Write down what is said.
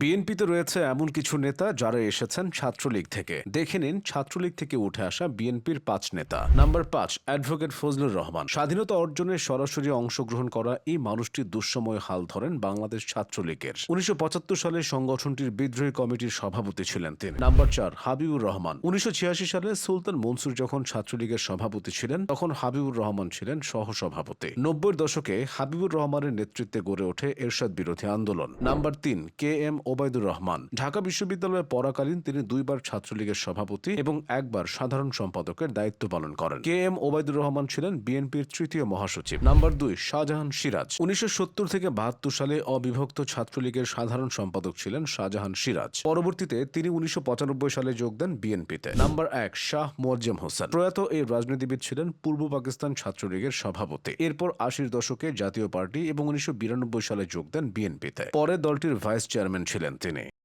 বিএনপিতে রয়েছে এমন কিছু নেতা যারা এসেছেন ছাত্রলীগ থেকে। দেখে নিন ছাত্রলীগ থেকে উঠে আসা বিএনপির পাঁচ নেতা। নাম্বার পাঁচ, অ্যাডভোকেট ফজলুর রহমান। স্বাধীনতা অর্জনে সরাসরি অংশগ্রহণ করা এই মানুষটি দুঃসময় হাল ধরেন বাংলাদেশ ছাত্রলীগের। উনিশশো পঁচাত্তর সালে সংগঠনটির বিদ্রোহী কমিটির সভাপতি ছিলেন তিনি। নাম্বার চার, হাবিবুর রহমান। উনিশশো ছিয়াশি সালে সুলতান মনসুর যখন ছাত্রলীগের সভাপতি ছিলেন, তখন হাবিবুর রহমান ছিলেন সহসভাপতি। নব্বই দশকে হাবিবুর রহমানের নেতৃত্বে গড়ে ওঠে এরশাদ বিরোধী আন্দোলন। নাম্বার তিন, কে এম ওবায়দুর রহমান। ঢাকা বিশ্ববিদ্যালয়ে পড়াকালীন তিনি দুইবার ছাত্রলীগের সভাপতি এবং একবার সাধারণ সম্পাদকের দায়িত্ব পালন করেন। কে এম ওবায়দুর রহমান ছিলেন বিএনপির তৃতীয় মহাসচিব। নাম্বার দুই, শাহজাহান সিরাজ। উনিশশো সত্তর থেকে বাহাত্তর সালে অবিভক্ত ছাত্রলীগের সাধারণ সম্পাদক ছিলেন শাহজাহান সিরাজ। পরবর্তীতে তিনি উনিশশো পঁচানব্বই সালে যোগ দেন বিএনপিতে। নাম্বার এক, শাহ মোয়াজ্জেম হোসেন। প্রয়াত এই রাজনীতিবিদ ছিলেন পূর্ব পাকিস্তান ছাত্রলীগের সভাপতি। এরপর আশির দশকে জাতীয় পার্টি এবং উনিশশো বিরানব্বই সালে যোগ দেন বিএনপিতে। পরে দলটির ভাইস চেয়ারম্যান ছিলেন। তিনি।